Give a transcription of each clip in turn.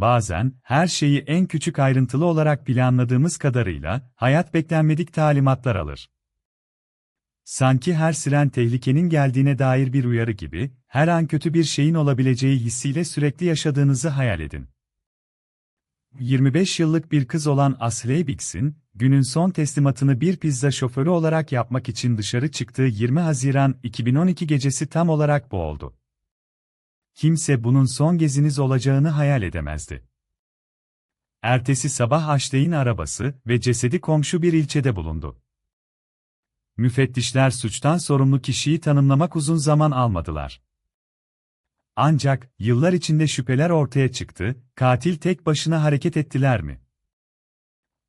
bazen, her şeyi en küçük ayrıntılı olarak planladığımız kadarıyla, hayat beklenmedik talimatlar alır. Sanki her siren tehlikenin geldiğine dair bir uyarı gibi, her an kötü bir şeyin olabileceği hissiyle sürekli yaşadığınızı hayal edin. 25 yıllık bir kız olan Asley Bix'in, günün son teslimatını bir pizza şoförü olarak yapmak için dışarı çıktığı 20 Haziran 2012 gecesi tam olarak bu oldu. Kimse bunun son geziniz olacağını hayal edemezdi. Ertesi sabah Ashley'in arabası ve cesedi komşu bir ilçede bulundu. Müfettişler suçtan sorumlu kişiyi tanımlamak uzun zaman almadılar. Ancak, yıllar içinde şüpheler ortaya çıktı, katil tek başına hareket ettiler mi?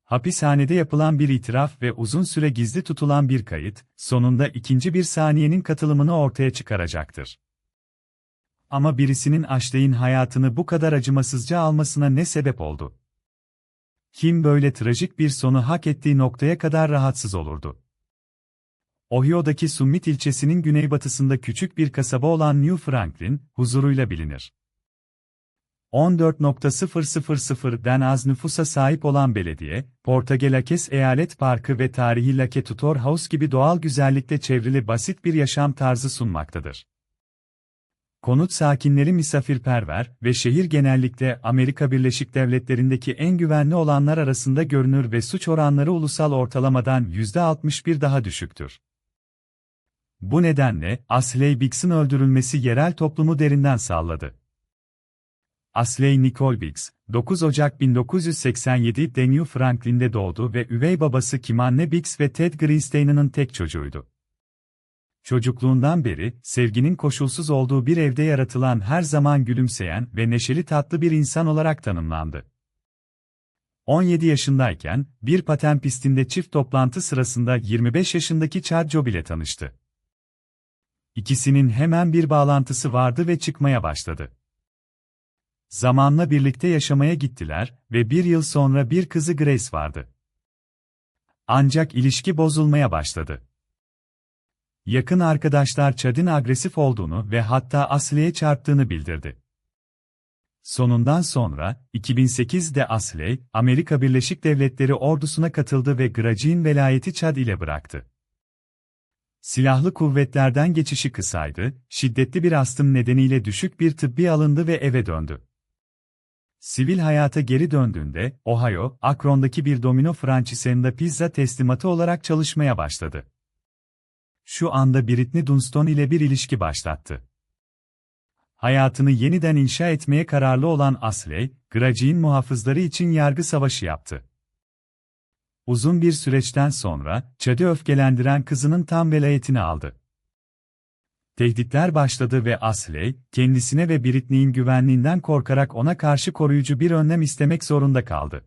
Hapishanede yapılan bir itiraf ve uzun süre gizli tutulan bir kayıt, sonunda ikinci bir saniyenin katılımını ortaya çıkaracaktır. Ama birisinin Ashley'in hayatını bu kadar acımasızca almasına ne sebep oldu? Kim böyle trajik bir sonu hak ettiği noktaya kadar rahatsız olurdu? Ohio'daki Summit ilçesinin güneybatısında küçük bir kasaba olan New Franklin, huzuruyla bilinir. 14.000'den az nüfusa sahip olan belediye, Portagelakes Eyalet Parkı ve tarihi Lake Tutor House gibi doğal güzellikle çevrili basit bir yaşam tarzı sunmaktadır. Konut sakinleri misafirperver ve şehir genellikle Amerika Birleşik Devletleri'ndeki en güvenli olanlar arasında görünür ve suç oranları ulusal ortalamadan %61 daha düşüktür. Bu nedenle, Asley Biggs'in öldürülmesi yerel toplumu derinden salladı. Asley Nicole Biggs, 9 Ocak 1987'de New Franklin'de doğdu ve üvey babası Kimanne Biggs ve Ted Greenstein'ın tek çocuğuydu. Çocukluğundan beri, sevginin koşulsuz olduğu bir evde yaratılan her zaman gülümseyen ve neşeli tatlı bir insan olarak tanımlandı. 17 yaşındayken, bir paten pistinde çift toplantı sırasında 25 yaşındaki Chad Job ile tanıştı. İkisinin hemen bir bağlantısı vardı ve çıkmaya başladı. Zamanla birlikte yaşamaya gittiler ve bir yıl sonra bir kızı Grace vardı. Ancak ilişki bozulmaya başladı. Yakın arkadaşlar Chad'in agresif olduğunu ve hatta Ashley'e çarptığını bildirdi. Sonundan sonra, 2008'de Ashley, Amerika Birleşik Devletleri ordusuna katıldı ve Gracin velayeti Chad ile bıraktı. Silahlı kuvvetlerden geçişi kısaydı, şiddetli bir astım nedeniyle düşük bir tıbbi alındı ve eve döndü. Sivil hayata geri döndüğünde, Ohio, Akron'daki bir domino franchisinde pizza teslimatı olarak çalışmaya başladı. Şu anda Britney Dunston ile bir ilişki başlattı. Hayatını yeniden inşa etmeye kararlı olan Asley, Gracie'in muhafızları için yargı savaşı yaptı. Uzun bir süreçten sonra, Chad'i öfkelendiren kızının tam velayetini aldı. Tehditler başladı ve Asley, kendisine ve Britney'in güvenliğinden korkarak ona karşı koruyucu bir önlem istemek zorunda kaldı.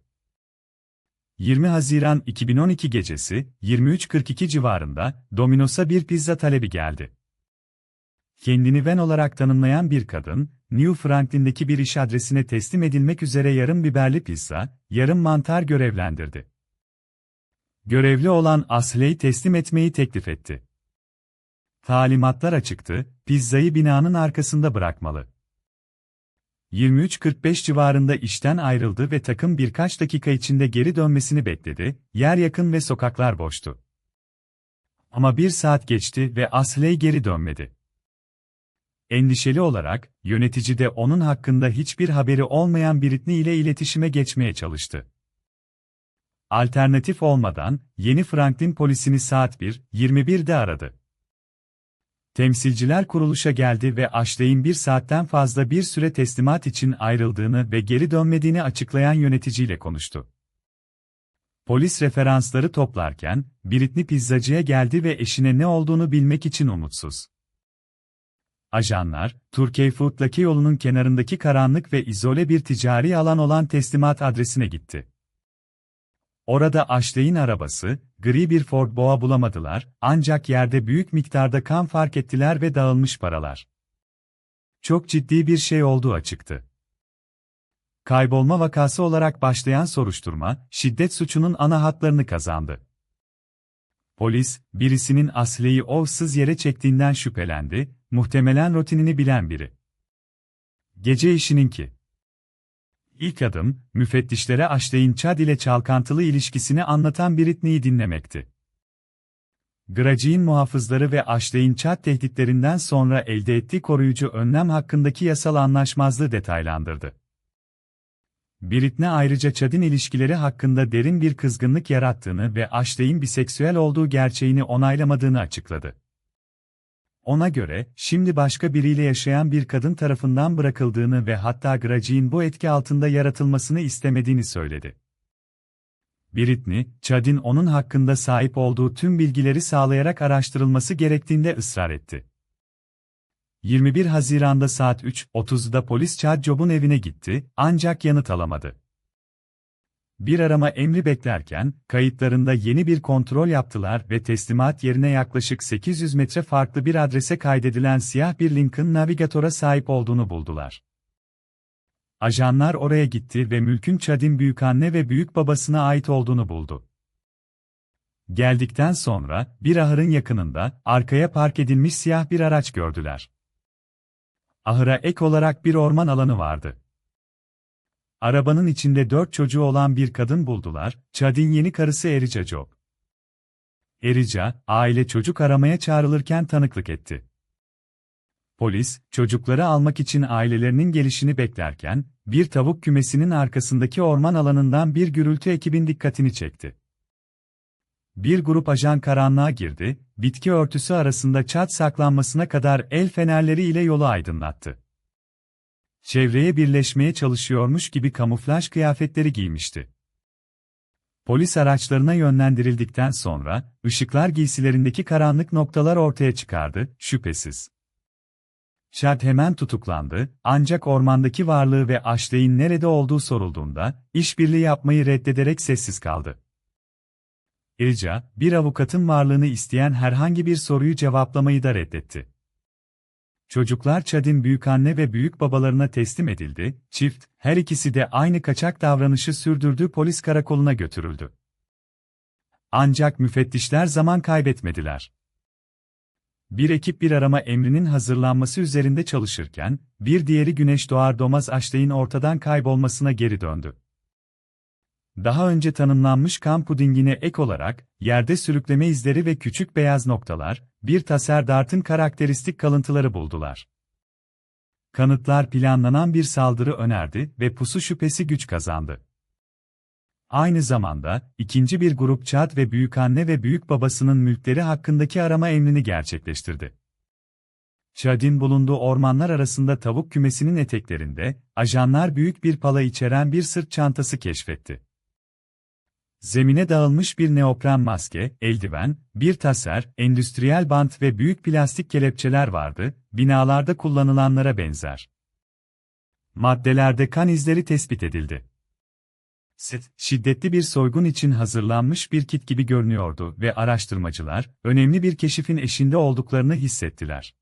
20 Haziran 2012 gecesi, 23.42 civarında, Domino's'a bir pizza talebi geldi. Kendini Ven olarak tanımlayan bir kadın, New Franklin'deki bir iş adresine teslim edilmek üzere yarım biberli pizza, yarım mantar görevlendirdi. Görevli olan Asley teslim etmeyi teklif etti. Talimatlar açıktı, pizzayı binanın arkasında bırakmalı. 23.45 civarında işten ayrıldı ve takım birkaç dakika içinde geri dönmesini bekledi, yer yakın ve sokaklar boştu. Ama bir saat geçti ve Asley geri dönmedi. Endişeli olarak, yönetici de onun hakkında hiçbir haberi olmayan Britney ile iletişime geçmeye çalıştı. Alternatif olmadan, yeni Franklin polisini saat 1.21'de aradı. Temsilciler kuruluşa geldi ve Ashley'in bir saatten fazla bir süre teslimat için ayrıldığını ve geri dönmediğini açıklayan yöneticiyle konuştu. Polis referansları toplarken, Britney pizzacıya geldi ve eşine ne olduğunu bilmek için umutsuz. Ajanlar, Turkey Food'daki yolunun kenarındaki karanlık ve izole bir ticari alan olan teslimat adresine gitti. Orada Ashley'in arabası, gri bir Ford Boğa bulamadılar, ancak yerde büyük miktarda kan fark ettiler ve dağılmış paralar. Çok ciddi bir şey olduğu açıktı. Kaybolma vakası olarak başlayan soruşturma, şiddet suçunun ana hatlarını kazandı. Polis, birisinin Ashley'i o ıssız yere çektiğinden şüphelendi, muhtemelen rutinini bilen biri. Gece işinin ki. İlk adım, müfettişlere Ashley'in Chad ile çalkantılı ilişkisini anlatan Britney'i dinlemekti. Gracik'in muhafızları ve Ashley'in Chad tehditlerinden sonra elde ettiği koruyucu önlem hakkındaki yasal anlaşmazlığı detaylandırdı. Britney ayrıca Chad'in ilişkileri hakkında derin bir kızgınlık yarattığını ve Ashley'in biseksüel olduğu gerçeğini onaylamadığını açıkladı. Ona göre, şimdi başka biriyle yaşayan bir kadın tarafından bırakıldığını ve hatta Gracik'in bu etki altında yaratılmasını istemediğini söyledi. Britney, Chad'in onun hakkında sahip olduğu tüm bilgileri sağlayarak araştırılması gerektiğinde ısrar etti. 21 Haziran'da saat 3.30'da polis Chad Job'un evine gitti, ancak yanıt alamadı. Bir arama emri beklerken, kayıtlarında yeni bir kontrol yaptılar ve teslimat yerine yaklaşık 800 metre farklı bir adrese kaydedilen siyah bir Lincoln Navigator'a sahip olduğunu buldular. Ajanlar oraya gitti ve mülkün Chad'in büyükanne ve büyük babasına ait olduğunu buldu. Geldikten sonra, bir ahırın yakınında, arkaya park edilmiş siyah bir araç gördüler. Ahıra ek olarak bir orman alanı vardı. Arabanın içinde dört çocuğu olan bir kadın buldular, Chad'in yeni karısı Erica Job. Erica, aile çocuk aramaya çağrılırken tanıklık etti. Polis, çocukları almak için ailelerinin gelişini beklerken, bir tavuk kümesinin arkasındaki orman alanından bir gürültü ekibin dikkatini çekti. Bir grup ajan karanlığa girdi, bitki örtüsü arasında çat saklanmasına kadar el fenerleri ile yolu aydınlattı. Çevreye birleşmeye çalışıyormuş gibi kamuflaj kıyafetleri giymişti. Polis araçlarına yönlendirildikten sonra, ışıklar giysilerindeki karanlık noktalar ortaya çıkardı, şüphesiz. Chad hemen tutuklandı, ancak ormandaki varlığı ve Ashley'in nerede olduğu sorulduğunda, işbirliği yapmayı reddederek sessiz kaldı. Ayrıca, bir avukatın varlığını isteyen herhangi bir soruyu cevaplamayı da reddetti. Çocuklar Chad'in büyükanne ve büyük babalarına teslim edildi, çift, her ikisi de aynı kaçak davranışı sürdürdüğü polis karakoluna götürüldü. Ancak müfettişler zaman kaybetmediler. Bir ekip bir arama emrinin hazırlanması üzerinde çalışırken, bir diğeri güneş doğar doğmaz Ashley'in ortadan kaybolmasına geri döndü. Daha önce tanımlanmış kan pudingine ek olarak, yerde sürükleme izleri ve küçük beyaz noktalar, bir taser dartın karakteristik kalıntıları buldular. Kanıtlar planlanan bir saldırı önerdi ve pusu şüphesi güç kazandı. Aynı zamanda, ikinci bir grup Çad ve büyükanne ve büyük babasının mülkleri hakkındaki arama emrini gerçekleştirdi. Chad'in bulunduğu ormanlar arasında tavuk kümesinin eteklerinde, ajanlar büyük bir pala içeren bir sırt çantası keşfetti. Zemine dağılmış bir neopren maske, eldiven, bir taser, endüstriyel bant ve büyük plastik kelepçeler vardı, binalarda kullanılanlara benzer. Maddelerde kan izleri tespit edildi. Set, şiddetli bir soygun için hazırlanmış bir kit gibi görünüyordu ve araştırmacılar, önemli bir keşifin eşinde olduklarını hissettiler.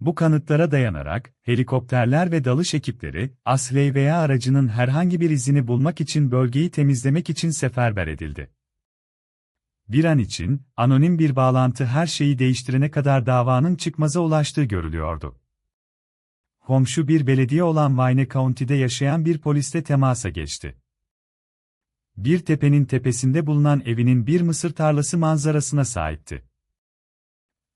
Bu kanıtlara dayanarak, helikopterler ve dalış ekipleri, Asley veya aracının herhangi bir izini bulmak için bölgeyi temizlemek için seferber edildi. Bir an için, anonim bir bağlantı her şeyi değiştirene kadar davanın çıkmaza ulaştığı görülüyordu. Komşu bir belediye olan Wayne County'de yaşayan bir polisle temasa geçti. Bir tepenin tepesinde bulunan evinin bir mısır tarlası manzarasına sahipti.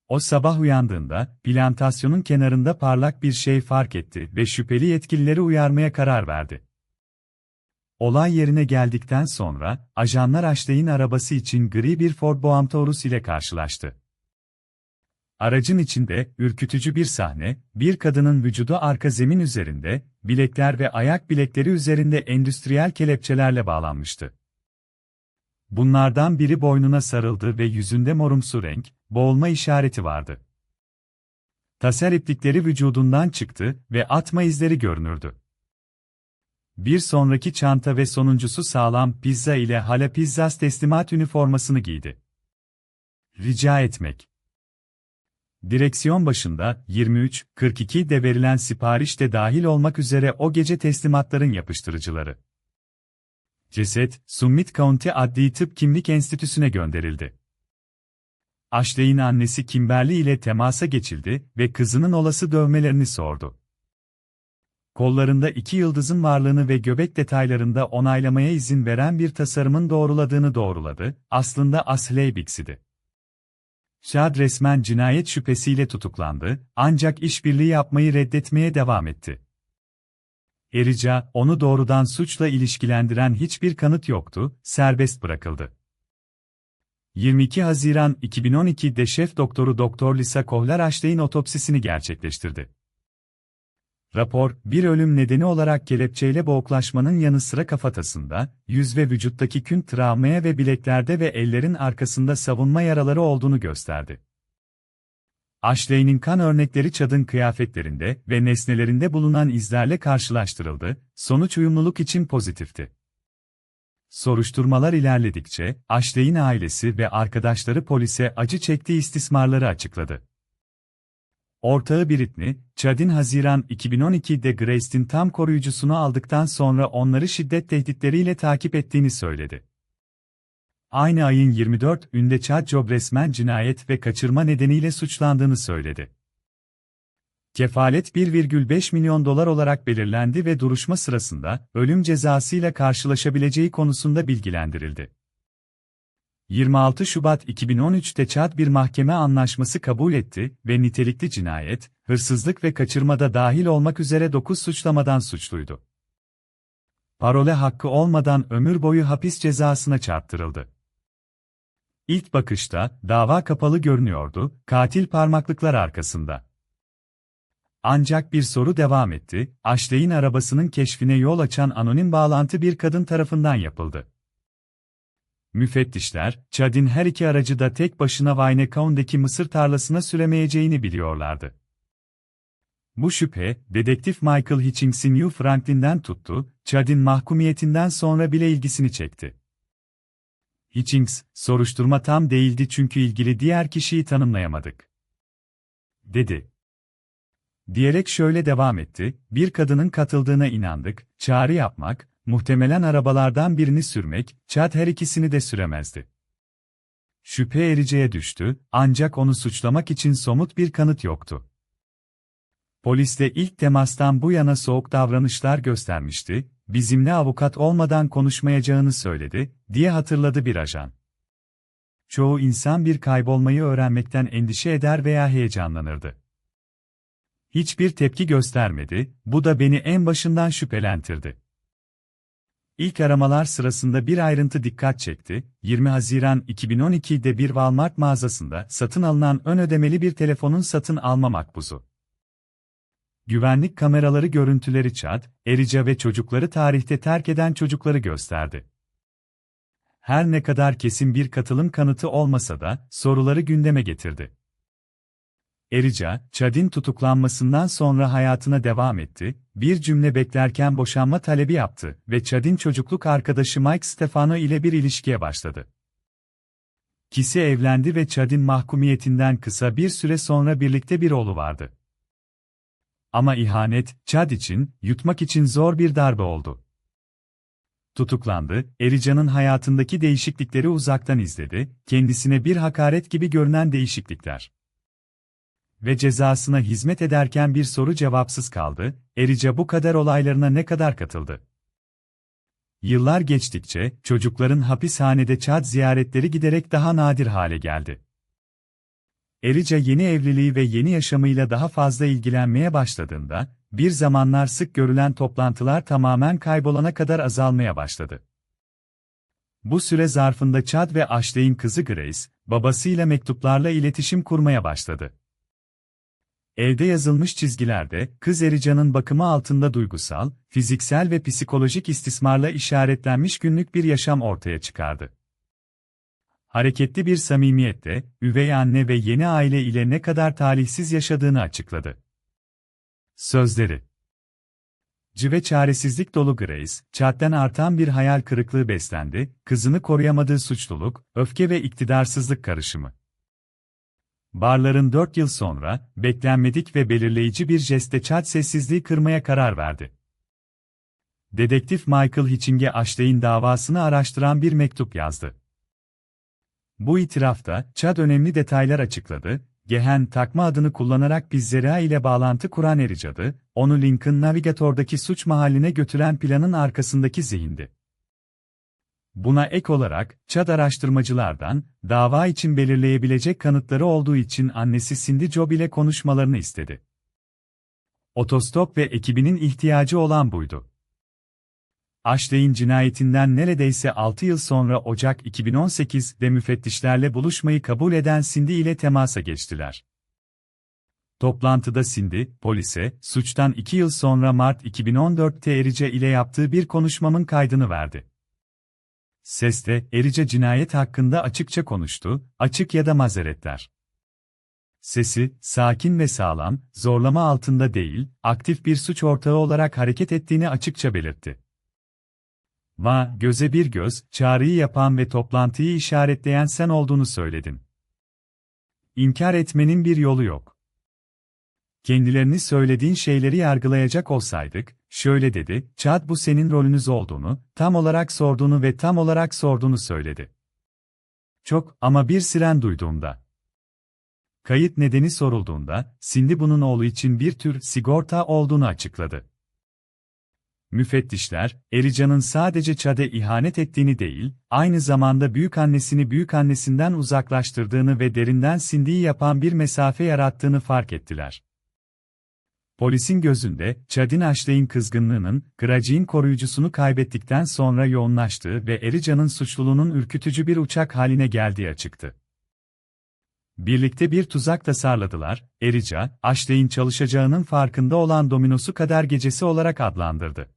O sabah uyandığında, plantasyonun kenarında parlak bir şey fark etti ve şüpheli yetkilileri uyarmaya karar verdi. Olay yerine geldikten sonra, ajanlar Ashley'in arabası için gri bir Ford Boğam Taurus ile karşılaştı. Aracın içinde, ürkütücü bir sahne, bir kadının vücudu arka zemin üzerinde, bilekler ve ayak bilekleri üzerinde endüstriyel kelepçelerle bağlanmıştı. Bunlardan biri boynuna sarıldı ve yüzünde morumsu renk, boğulma işareti vardı. Taser iplikleri vücudundan çıktı ve atma izleri görünürdü. Bir sonraki çanta ve sonuncusu sağlam pizza ile hala pizzas teslimat üniformasını giydi. Rica etmek. Direksiyon başında 23-42 de verilen sipariş de dahil olmak üzere o gece teslimatların yapıştırıcıları. Ceset, Summit County Adli Tıp Kimlik Enstitüsü'ne gönderildi. Ashley'in annesi Kimberly ile temasa geçildi ve kızının olası dövmelerini sordu. kollarında iki yıldızın varlığını ve göbek detaylarında onaylamaya izin veren bir tasarımın doğruladığını doğruladı, aslında Asley Bixi'di. Chad resmen cinayet şüphesiyle tutuklandı, ancak işbirliği yapmayı reddetmeye devam etti. Ayrıca, onu doğrudan suçla ilişkilendiren hiçbir kanıt yoktu, serbest bırakıldı. 22 Haziran 2012'de şef doktoru Doktor Lisa Kohler-Aştey'in otopsisini gerçekleştirdi. Rapor, bir ölüm nedeni olarak kelepçeyle boğuklaşmanın yanı sıra kafatasında, yüz ve vücuttaki kün travmaya ve bileklerde ve ellerin arkasında savunma yaraları olduğunu gösterdi. Ashley'nin kan örnekleri Chad'ın kıyafetlerinde ve nesnelerinde bulunan izlerle karşılaştırıldı, sonuç uyumluluk için pozitifti. Soruşturmalar ilerledikçe, Ashley'in ailesi ve arkadaşları polise acı çektiği istismarları açıkladı. Ortağı Britney, Chad'in Haziran 2012'de Grace'in tam koruyucusunu aldıktan sonra onları şiddet tehditleriyle takip ettiğini söyledi. Aynı ayın 24'ünde Chad Job resmen cinayet ve kaçırma nedeniyle suçlandığını söyledi. Kefalet 1,5 milyon dolar olarak belirlendi ve duruşma sırasında ölüm cezasıyla karşılaşabileceği konusunda bilgilendirildi. 26 Şubat 2013'te Çad bir mahkeme anlaşması kabul etti ve nitelikli cinayet, hırsızlık ve kaçırmada dahil olmak üzere 9 suçlamadan suçluydu. Parole hakkı olmadan ömür boyu hapis cezasına çarptırıldı. İlk bakışta dava kapalı görünüyordu, katil parmaklıklar arkasında. Ancak bir soru devam etti, Ashley'in arabasının keşfine yol açan anonim bağlantı bir kadın tarafından yapıldı. Müfettişler, Chad'in her iki aracı da tek başına Waynecoun'daki mısır tarlasına süremeyeceğini biliyorlardı. Bu şüphe, dedektif Michael Hitchings'in New Franklin'den tuttu, Chad'in mahkumiyetinden sonra bile ilgisini çekti. Hitchings, soruşturma tam değildi çünkü ilgili diğer kişiyi tanımlayamadık. Dedi. Diyerek şöyle devam etti, bir kadının katıldığına inandık, çağrı yapmak, muhtemelen arabalardan birini sürmek, Chad her ikisini de süremezdi. Şüphe ericeye düştü, ancak onu suçlamak için somut bir kanıt yoktu. Polisle ilk temastan bu yana soğuk davranışlar göstermişti, bizimle avukat olmadan konuşmayacağını söyledi, diye hatırladı bir ajan. Çoğu insan bir kaybolmayı öğrenmekten endişe eder veya heyecanlanırdı. Hiçbir tepki göstermedi, bu da beni en başından şüphelentirdi. İlk aramalar sırasında bir ayrıntı dikkat çekti. 20 Haziran 2012'de bir Walmart mağazasında satın alınan ön ödemeli bir telefonun satın alma makbuzu. Güvenlik kameraları görüntüleri Chad, Erica ve çocukları tarihte terk eden çocukları gösterdi. Her ne kadar kesin bir katılım kanıtı olmasa da soruları gündeme getirdi. Erica, Chad'in tutuklanmasından sonra hayatına devam etti, bir cümle beklerken boşanma talebi yaptı ve Chad'in çocukluk arkadaşı Mike Stefano ile bir ilişkiye başladı. Kisi evlendi ve Chad'in mahkumiyetinden kısa bir süre sonra birlikte bir oğlu vardı. Ama ihanet, Chad için, yutmak için zor bir darbe oldu. Tutuklandı, Erica'nın hayatındaki değişiklikleri uzaktan izledi, kendisine bir hakaret gibi görünen değişiklikler ve cezasına hizmet ederken bir soru cevapsız kaldı, Erica bu kadar olaylarına ne kadar katıldı? Yıllar geçtikçe, çocukların hapishanede çad ziyaretleri giderek daha nadir hale geldi. Erica yeni evliliği ve yeni yaşamıyla daha fazla ilgilenmeye başladığında, bir zamanlar sık görülen toplantılar tamamen kaybolana kadar azalmaya başladı. Bu süre zarfında Chad ve Ashley'in kızı Grace, babasıyla mektuplarla iletişim kurmaya başladı. Evde yazılmış çizgilerde, kız Erica'nın bakımı altında duygusal, fiziksel ve psikolojik istismarla işaretlenmiş günlük bir yaşam ortaya çıkardı. Hareketli bir samimiyette, üvey anne ve yeni aile ile ne kadar talihsiz yaşadığını açıkladı. Sözleri Cı ve çaresizlik dolu Grace, çatten artan bir hayal kırıklığı beslendi, kızını koruyamadığı suçluluk, öfke ve iktidarsızlık karışımı. Barların dört yıl sonra, beklenmedik ve belirleyici bir jeste çat sessizliği kırmaya karar verdi. Dedektif Michael Hitching'e Ashley'in davasını araştıran bir mektup yazdı. Bu itirafta, Chad önemli detaylar açıkladı, Gehen takma adını kullanarak Pizzera ile bağlantı kuran Erica'dı, onu Lincoln Navigator'daki suç mahalline götüren planın arkasındaki zihindi. Buna ek olarak, Çad araştırmacılardan, dava için belirleyebilecek kanıtları olduğu için annesi Cindy Job ile konuşmalarını istedi. Otostop ve ekibinin ihtiyacı olan buydu. Ashley'in cinayetinden neredeyse 6 yıl sonra Ocak 2018'de müfettişlerle buluşmayı kabul eden Cindy ile temasa geçtiler. Toplantıda Cindy, polise, suçtan 2 yıl sonra Mart 2014'te Erice ile yaptığı bir konuşmamın kaydını verdi. Seste, Erice cinayet hakkında açıkça konuştu, açık ya da mazeretler. Sesi, sakin ve sağlam, zorlama altında değil, aktif bir suç ortağı olarak hareket ettiğini açıkça belirtti. Va, göze bir göz, çağrıyı yapan ve toplantıyı işaretleyen sen olduğunu söyledin. İnkar etmenin bir yolu yok. Kendilerini söylediğin şeyleri yargılayacak olsaydık, şöyle dedi, Chad bu senin rolünüz olduğunu, tam olarak sorduğunu ve tam olarak sorduğunu söyledi. Çok ama bir siren duyduğumda. Kayıt nedeni sorulduğunda, Cindy bunun oğlu için bir tür sigorta olduğunu açıkladı. Müfettişler, Erica'nın sadece Chad'e ihanet ettiğini değil, aynı zamanda büyük annesini büyük annesinden uzaklaştırdığını ve derinden Cindy'yi yapan bir mesafe yarattığını fark ettiler. Polisin gözünde, Chad'in Ashley'in kızgınlığının, Gracik'in koruyucusunu kaybettikten sonra yoğunlaştığı ve Erica'nın suçluluğunun ürkütücü bir uçak haline geldiği açıktı. Birlikte bir tuzak tasarladılar, Erica, Ashley'in çalışacağının farkında olan dominosu kadar gecesi olarak adlandırdı.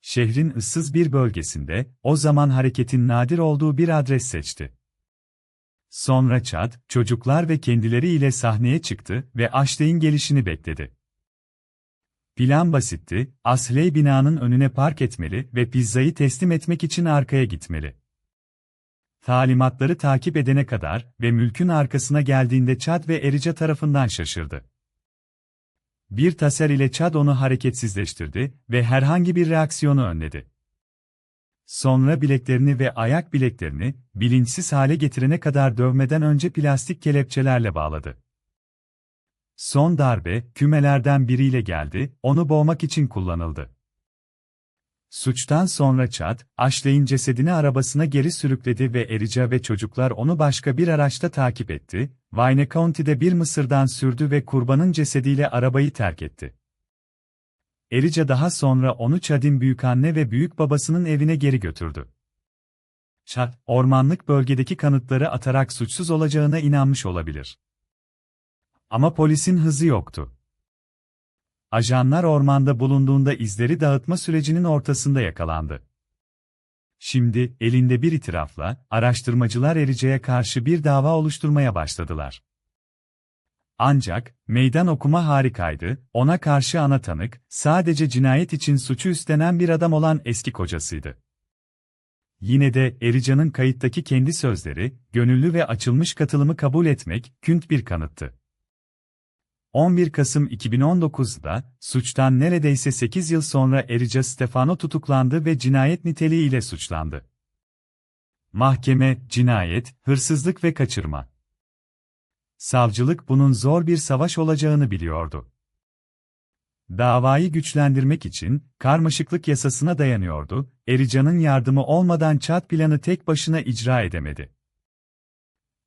Şehrin ıssız bir bölgesinde, o zaman hareketin nadir olduğu bir adres seçti. Sonra Chad, çocuklar ve kendileri ile sahneye çıktı ve Ashley'in gelişini bekledi. Plan basitti, Ashley binanın önüne park etmeli ve pizzayı teslim etmek için arkaya gitmeli. Talimatları takip edene kadar ve mülkün arkasına geldiğinde Chad ve Erica tarafından şaşırdı. Bir taser ile Chad onu hareketsizleştirdi ve herhangi bir reaksiyonu önledi. Sonra bileklerini ve ayak bileklerini, bilinçsiz hale getirene kadar dövmeden önce plastik kelepçelerle bağladı. Son darbe, kümelerden biriyle geldi, onu boğmak için kullanıldı. Suçtan sonra Chad, Ashley'in cesedini arabasına geri sürükledi ve Erica ve çocuklar onu başka bir araçta takip etti, Wayne County'de bir mısırdan sürdü ve kurbanın cesediyle arabayı terk etti. Erica daha sonra onu Chad'in büyükanne ve büyük babasının evine geri götürdü. Chad, ormanlık bölgedeki kanıtları atarak suçsuz olacağına inanmış olabilir. Ama polisin hızı yoktu. Ajanlar ormanda bulunduğunda izleri dağıtma sürecinin ortasında yakalandı. Şimdi, elinde bir itirafla, araştırmacılar Erice'ye karşı bir dava oluşturmaya başladılar. Ancak, meydan okuma harikaydı, ona karşı ana tanık, sadece cinayet için suçu üstlenen bir adam olan eski kocasıydı. Yine de Erica'nın kayıttaki kendi sözleri, gönüllü ve açılmış katılımı kabul etmek, künt bir kanıttı. 11 Kasım 2019'da, suçtan neredeyse 8 yıl sonra Erica Stefano tutuklandı ve cinayet niteliğiyle suçlandı. Mahkeme, cinayet, hırsızlık ve kaçırma. Savcılık bunun zor bir savaş olacağını biliyordu. Davayı güçlendirmek için, karmaşıklık yasasına dayanıyordu, Erica'nın yardımı olmadan çat planı tek başına icra edemedi.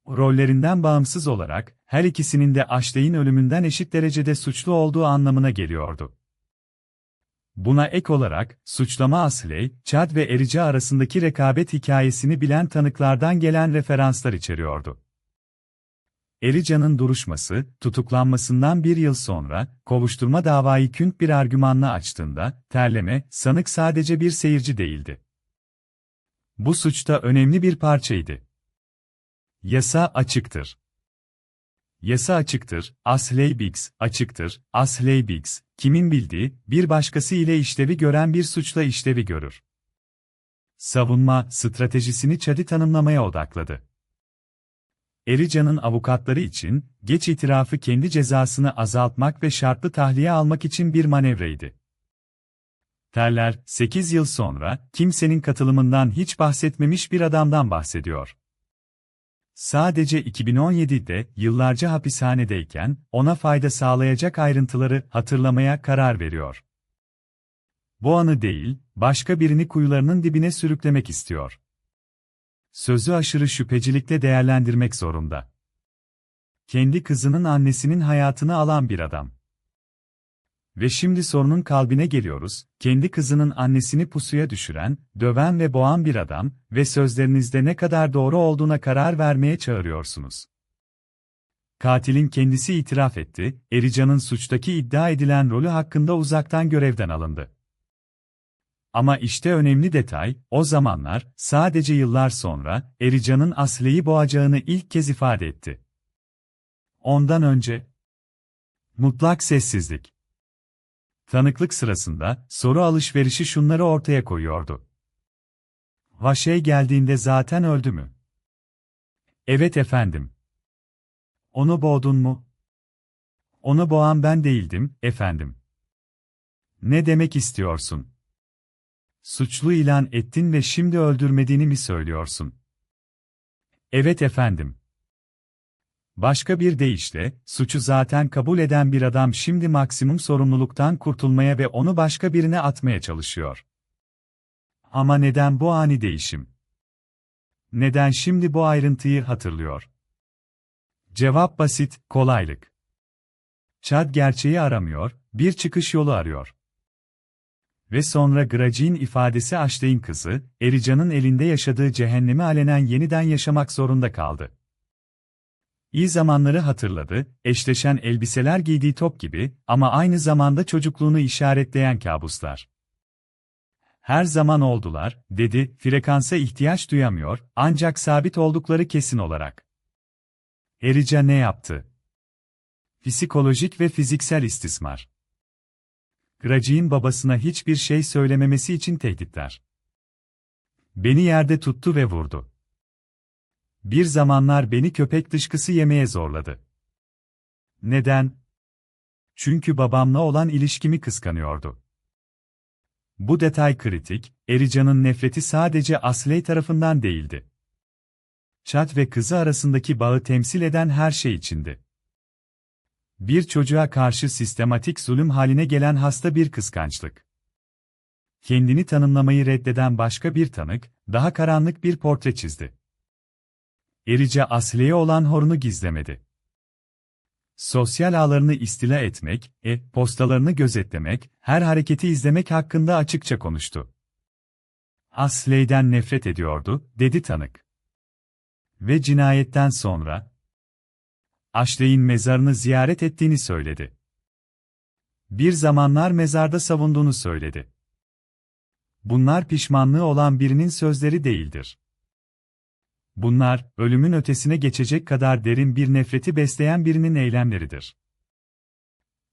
Rollerinden bağımsız olarak, her ikisinin de Ashley'in ölümünden eşit derecede suçlu olduğu anlamına geliyordu. Buna ek olarak, suçlama Ashley, Chad ve Erica arasındaki rekabet hikayesini bilen tanıklardan gelen referanslar içeriyordu. Erica'nın duruşması, tutuklanmasından bir yıl sonra, kovuşturma davayı künk bir argümanla açtığında, terleme, sanık sadece bir seyirci değildi. Bu suçta önemli bir parçaydı. Yasa açıktır. Yasa açıktır, Asley Biggs, açıktır, Asley Biggs, kimin bildiği, bir başkası ile işlevi gören bir suçla işlevi görür. Savunma, stratejisini Chad'i tanımlamaya odakladı. Erica'nın avukatları için, geç itirafı kendi cezasını azaltmak ve şartlı tahliye almak için bir manevraydı. Terler, 8 yıl sonra, kimsenin katılımından hiç bahsetmemiş bir adamdan bahsediyor. Sadece 2017'de yıllarca hapishanedeyken ona fayda sağlayacak ayrıntıları hatırlamaya karar veriyor. Bu anı değil, başka birini kuyularının dibine sürüklemek istiyor. Sözü aşırı şüphecilikle değerlendirmek zorunda. Kendi kızının annesinin hayatını alan bir adam. Ve şimdi sorunun kalbine geliyoruz, kendi kızının annesini pusuya düşüren, döven ve boğan bir adam ve sözlerinizde ne kadar doğru olduğuna karar vermeye çağırıyorsunuz. Katilin kendisi itiraf etti, Erican'ın suçtaki iddia edilen rolü hakkında uzaktan görevden alındı. Ama işte önemli detay, o zamanlar, sadece yıllar sonra, Erican'ın Asle'yi boğacağını ilk kez ifade etti. Ondan önce, mutlak sessizlik. Tanıklık sırasında, soru alışverişi şunları ortaya koyuyordu. Vaşey geldiğinde zaten öldü mü? Evet efendim. Onu boğdun mu? Onu boğan ben değildim, efendim. Ne demek istiyorsun? Suçlu ilan ettin ve şimdi öldürmediğini mi söylüyorsun? Evet efendim. Başka bir deyişle, suçu zaten kabul eden bir adam şimdi maksimum sorumluluktan kurtulmaya ve onu başka birine atmaya çalışıyor. Ama neden bu ani değişim? Neden şimdi bu ayrıntıyı hatırlıyor? Cevap basit, kolaylık. Chad gerçeği aramıyor, bir çıkış yolu arıyor. Ve sonra Gracik'in ifadesi Ashley'in kızı, Erican'ın elinde yaşadığı cehennemi alenen yeniden yaşamak zorunda kaldı. İyi zamanları hatırladı, eşleşen elbiseler giydiği top gibi ama aynı zamanda çocukluğunu işaretleyen kabuslar. Her zaman oldular, dedi, frekansa ihtiyaç duyamıyor, ancak sabit oldukları kesin olarak. Erica ne yaptı? Psikolojik ve fiziksel istismar. Gracik'in babasına hiçbir şey söylememesi için tehditler. Beni yerde tuttu ve vurdu. Bir zamanlar beni köpek dışkısı yemeye zorladı. Neden? Çünkü babamla olan ilişkimi kıskanıyordu. Bu detay kritik, Erican'ın nefreti sadece Asley tarafından değildi. Chad ve kızı arasındaki bağı temsil eden her şey içindi. Bir çocuğa karşı sistematik zulüm haline gelen hasta bir kıskançlık. Kendini tanımlamayı reddeden başka bir tanık, daha karanlık bir portre çizdi. Erice Asli'ye olan horunu gizlemedi. Sosyal ağlarını istila etmek, e-postalarını gözetlemek, her hareketi izlemek hakkında açıkça konuştu. Asley'den nefret ediyordu, dedi tanık. Ve cinayetten sonra, Ashley'in mezarını ziyaret ettiğini söyledi. Bir zamanlar mezarda savunduğunu söyledi. Bunlar pişmanlığı olan birinin sözleri değildir. Bunlar, ölümün ötesine geçecek kadar derin bir nefreti besleyen birinin eylemleridir.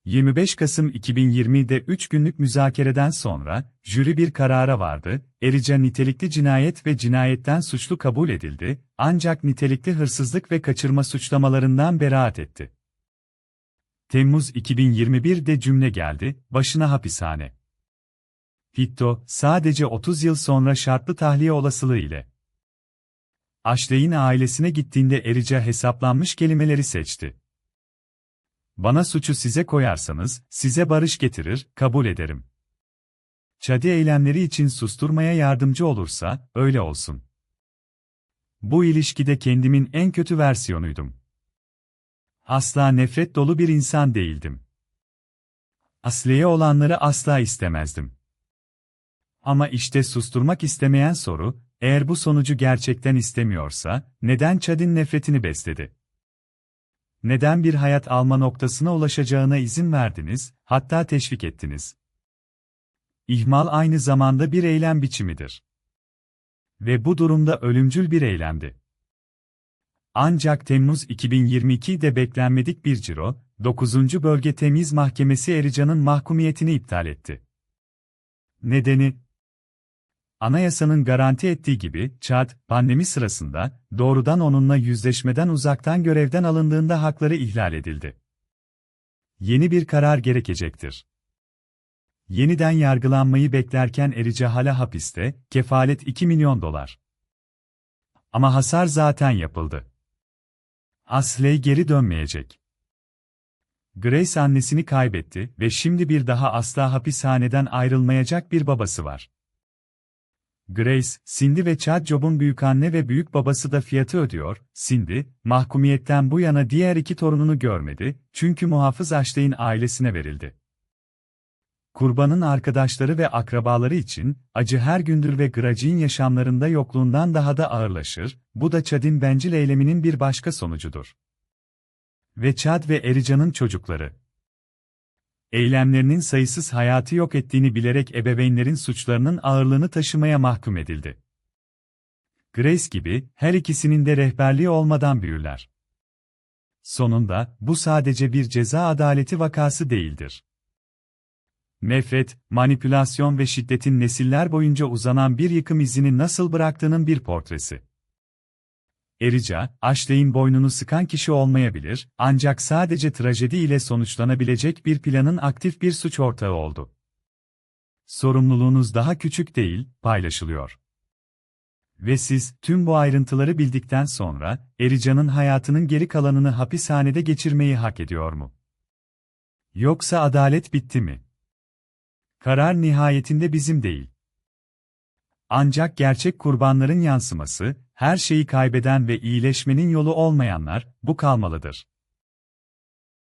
25 Kasım 2020'de 3 günlük müzakereden sonra, jüri bir karara vardı, Erica nitelikli cinayet ve cinayetten suçlu kabul edildi, ancak nitelikli hırsızlık ve kaçırma suçlamalarından beraat etti. Temmuz 2021'de cümle geldi, başına hapishane. Hitto, sadece 30 yıl sonra şartlı tahliye olasılığı ile. Ashley'in ailesine gittiğinde Erica hesaplanmış kelimeleri seçti. Bana suçu size koyarsanız, size barış getirir, kabul ederim. Çadi eylemleri için susturmaya yardımcı olursa, öyle olsun. Bu ilişkide kendimin en kötü versiyonuydum. Asla nefret dolu bir insan değildim. Asliye olanları asla istemezdim. Ama işte susturmak istemeyen soru, eğer bu sonucu gerçekten istemiyorsa, neden Chad'in nefretini besledi? Neden bir hayat alma noktasına ulaşacağına izin verdiniz, hatta teşvik ettiniz? İhmal aynı zamanda bir eylem biçimidir. Ve bu durumda ölümcül bir eylemdi. Ancak Temmuz 2022'de beklenmedik bir ciro, 9. Bölge Temiz Mahkemesi Erican'ın mahkumiyetini iptal etti. Nedeni, Anayasanın garanti ettiği gibi, Chad, pandemi sırasında, doğrudan onunla yüzleşmeden uzaktan görevden alındığında hakları ihlal edildi. Yeni bir karar gerekecektir. Yeniden yargılanmayı beklerken Erice hala hapiste, kefalet 2 milyon dolar. Ama hasar zaten yapıldı. Asley geri dönmeyecek. Grace annesini kaybetti ve şimdi bir daha asla hapishaneden ayrılmayacak bir babası var. Grace, Cindy ve Chad Job'un büyükanne ve büyük babası da fiyatı ödüyor. Cindy, mahkumiyetten bu yana diğer iki torununu görmedi, çünkü muhafız Ashley'in ailesine verildi. Kurbanın arkadaşları ve akrabaları için, acı her gündür ve Gracik'in yaşamlarında yokluğundan daha da ağırlaşır, bu da Chad'in bencil eyleminin bir başka sonucudur. Ve Chad ve Erican'ın çocukları. Eylemlerinin sayısız hayatı yok ettiğini bilerek ebeveynlerin suçlarının ağırlığını taşımaya mahkum edildi. Grace gibi, her ikisinin de rehberliği olmadan büyürler. Sonunda, bu sadece bir ceza adaleti vakası değildir. Nefret, manipülasyon ve şiddetin nesiller boyunca uzanan bir yıkım izini nasıl bıraktığının bir portresi. Erica, Ashley'in boynunu sıkan kişi olmayabilir, ancak sadece trajedi ile sonuçlanabilecek bir planın aktif bir suç ortağı oldu. Sorumluluğunuz daha küçük değil, paylaşılıyor. Ve siz, tüm bu ayrıntıları bildikten sonra, Erica'nın hayatının geri kalanını hapishanede geçirmeyi hak ediyor mu? Yoksa adalet bitti mi? Karar nihayetinde bizim değil. Ancak gerçek kurbanların yansıması, her şeyi kaybeden ve iyileşmenin yolu olmayanlar, bu kalmalıdır.